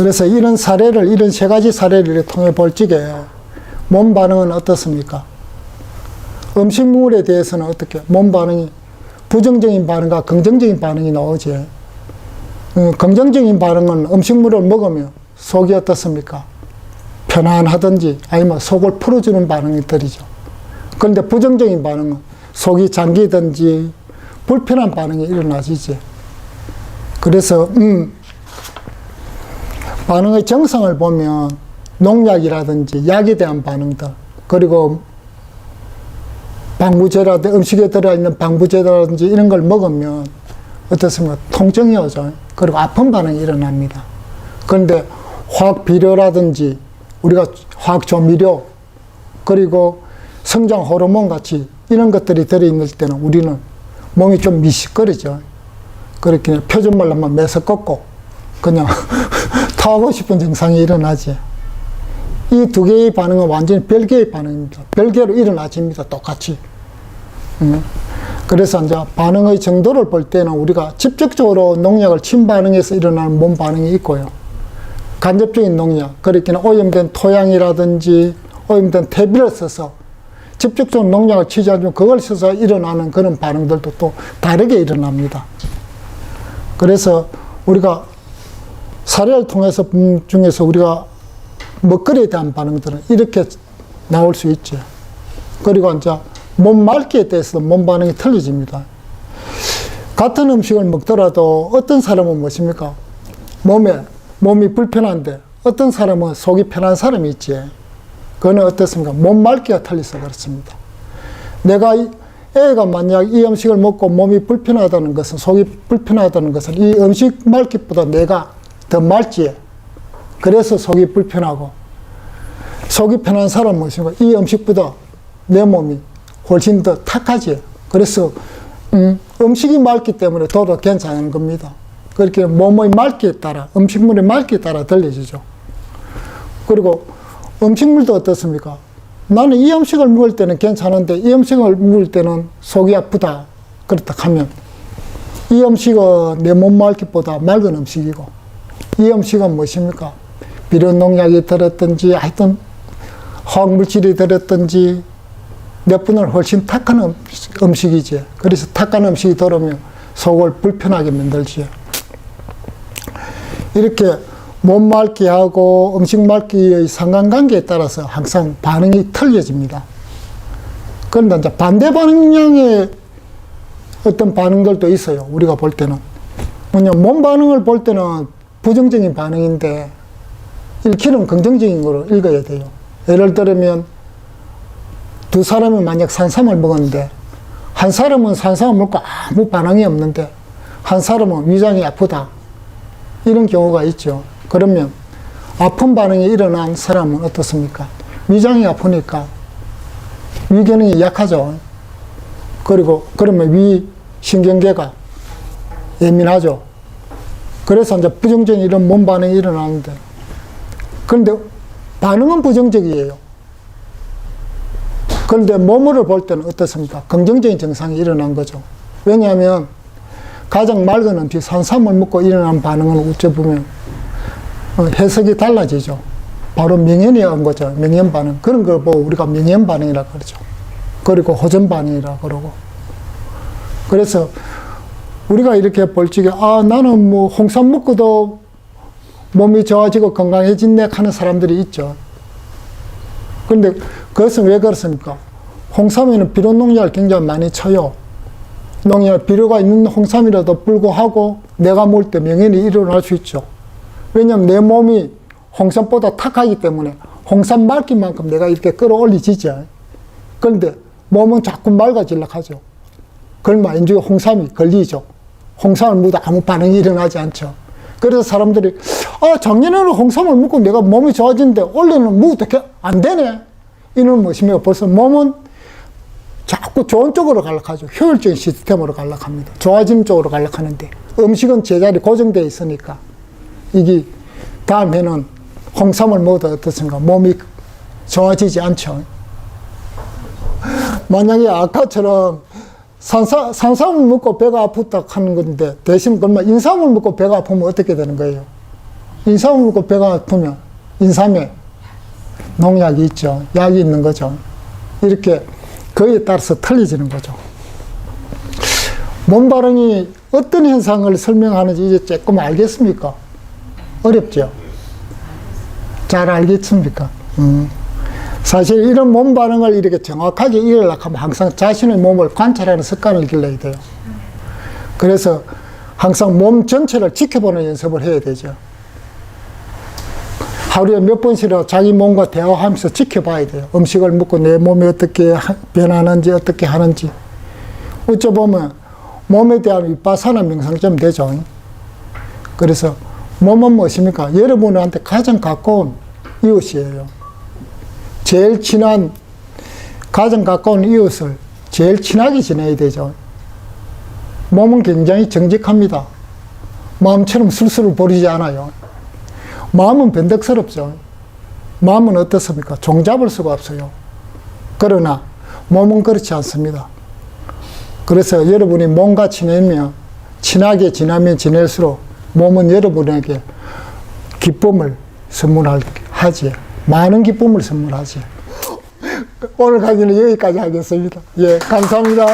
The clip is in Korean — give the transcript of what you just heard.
그래서 이런 사례를, 이런 세 가지 사례를 통해 볼 적에 몸 반응은 어떻습니까? 음식물에 대해서는 어떻게, 몸 반응이 부정적인 반응과 긍정적인 반응이 나오지. 어, 긍정적인 반응은 음식물을 먹으면 속이 어떻습니까? 편안하든지 아니면 속을 풀어주는 반응이 들이죠. 그런데 부정적인 반응은 속이 잠기든지 불편한 반응이 일어나지지. 그래서 음, 반응의 정상을 보면 농약이라든지 약에 대한 반응들 그리고 방부제라든지 음식에 들어있는 방부제라든지 이런 걸 먹으면 어떻습니까? 통증이 오죠. 그리고 아픈 반응이 일어납니다. 그런데 화학 비료라든지 우리가 화학 조미료 그리고 성장 호르몬 같이 이런 것들이 들어있는 때는 우리는 몸이 좀 미식거리죠. 그렇게 그냥 표준말로 하면 매서 꺾고 그냥 토하고 싶은 증상이 일어나지. 이 두 개의 반응은 완전히 별개의 반응입니다. 별개로 일어나집니다. 똑같이. 음. 그래서 이제 반응의 정도를 볼 때는 우리가 직접적으로 농약을 침반응해서 일어나는 몸 반응이 있고요. 간접적인 농약, 그렇게는 오염된 토양이라든지 오염된 퇴비를 써서 직접적으로 농약을 않으면 그걸 써서 일어나는 그런 반응들도 또 다르게 일어납니다. 그래서 우리가 사례를 통해서 본 중에서 우리가 먹거리에 대한 반응들은 이렇게 나올 수 있죠. 그리고 이제 몸 맑기에 대해서도 몸 반응이 틀려집니다. 같은 음식을 먹더라도 어떤 사람은 무엇입니까? 몸에, 몸이 불편한데 어떤 사람은 속이 편한 사람이 있지. 그거는 어떻습니까? 몸 맑기가 틀려서 그렇습니다. 내가 이- 애가 만약 이 음식을 먹고 몸이 불편하다는 것은, 속이 불편하다는 것은 이 음식 맑기보다 내가 더 맑지. 그래서 속이 불편하고, 속이 편한 사람은 무엇인가? 이 음식보다 내 몸이 훨씬 더 탁하지. 그래서 음, 음식이 맑기 때문에 더더 괜찮은 겁니다. 그렇게 몸의 맑기에 따라, 음식물의 맑기에 따라 들려지죠. 그리고 음식물도 어떻습니까? 나는 이 음식을 먹을 때는 괜찮은데 이 음식을 먹을 때는 속이 아프다. 그렇다 하면 이 음식은 내 몸 맑기보다 맑은 음식이고 이 음식은 무엇입니까? 비료 농약이 들었든지 하여튼 화학물질이 들었든지 몇 분을 훨씬 탁한 음- 음식이지. 그래서 탁한 음식이 들어오면 속을 불편하게 만들지. 이렇게 몸 맑기하고 음식 맑기의 상관관계에 따라서 항상 반응이 틀려집니다. 그런데 이제 반대 방향의 어떤 반응들도 있어요. 우리가 볼 때는. 뭐냐, 몸 반응을 볼 때는 부정적인 반응인데, 읽기는 긍정적인 거로 읽어야 돼요. 예를 들면, 두 사람이 만약 산삼을 먹었는데, 한 사람은 산삼을 먹고 아무 반응이 없는데, 한 사람은 위장이 아프다. 이런 경우가 있죠. 그러면 아픈 반응이 일어난 사람은 어떻습니까? 위장이 아프니까 위 기능이 약하죠. 그리고 그러면 위 신경계가 예민하죠. 그래서 이제 부정적인 이런 몸 반응이 일어나는데 그런데 반응은 부정적이에요. 그런데 몸을 볼 때는 어떻습니까? 긍정적인 증상이 일어난 거죠. 왜냐하면 가장 맑은 음식, 산삼을 먹고 일어난 반응은 어쩌보면 어, 해석이 달라지죠. 바로 명현이 온 거죠. 명현 반응. 그런 걸 보고 우리가 명현 반응이라 그러죠. 그리고 호전 반응이라 그러고. 그래서 우리가 이렇게 볼 적에, 아, 나는 뭐 홍삼 먹고도 몸이 좋아지고 건강해진네 하는 사람들이 있죠. 그런데 그것은 왜 그렇습니까? 홍삼에는 비료 농약을 굉장히 많이 쳐요. 농약 비료가 있는 홍삼이라도 불구하고 내가 먹을 때 명현이 일어날 수 있죠. 왜냐하면 내 몸이 홍삼보다 탁하기 때문에 홍삼 맑기만큼 내가 이렇게 끌어올리지죠. 그런데 몸은 자꾸 맑아지려 하죠. 그러면 이제 홍삼이 걸리죠. 홍삼을 먹어도 아무 반응이 일어나지 않죠. 그래서 사람들이 아 작년에는 홍삼을 먹고 내가 몸이 좋아지는데 올해는 먹어도 안 되네. 이는 무엇입니까? 벌써 몸은 자꾸 좋은 쪽으로 가려하죠. 효율적인 시스템으로 가려고 합니다. 좋아지는 쪽으로 가려고 하는데 음식은 제자리 고정되어 있으니까 이게 다음에는 홍삼을 먹어도 어떻습니까? 몸이 좋아지지 않죠. 만약에 아까처럼 산사, 산삼을 먹고 배가 아프다 하는 건데 대신 그러면 인삼을 먹고 배가 아프면 어떻게 되는 거예요? 인삼을 먹고 배가 아프면 인삼에 농약이 있죠. 약이 있는 거죠. 이렇게 그에 따라서 틀려지는 거죠. 몸 반응이 어떤 현상을 설명하는지 이제 조금 알겠습니까? 어렵죠? 잘 알겠습니까? 음. 사실 이런 몸 반응을 이렇게 정확하게 이해하려고 하면 항상 자신의 몸을 관찰하는 습관을 길러야 돼요. 그래서 항상 몸 전체를 지켜보는 연습을 해야 되죠. 하루에 몇 번씩이라도 자기 몸과 대화하면서 지켜봐야 돼요. 음식을 먹고 내 몸이 어떻게 하- 변하는지, 어떻게 하는지. 어쩌 보면 몸에 대한 윗바사나 명상점 되죠. 그래서 몸은 무엇입니까? 여러분한테 가장 가까운 이웃이에요. 제일 친한, 가장 가까운 이웃을 제일 친하게 지내야 되죠. 몸은 굉장히 정직합니다. 마음처럼 술술을 버리지 않아요. 마음은 변덕스럽죠. 마음은 어떻습니까? 종잡을 수가 없어요. 그러나 몸은 그렇지 않습니다. 그래서 여러분이 몸과 지내면 친하게 지나면 지낼수록 몸은 여러분에게 기쁨을 선물하지. 많은 기쁨을 선물하죠. 오늘 강의는 여기까지 하겠습니다. 예, 감사합니다.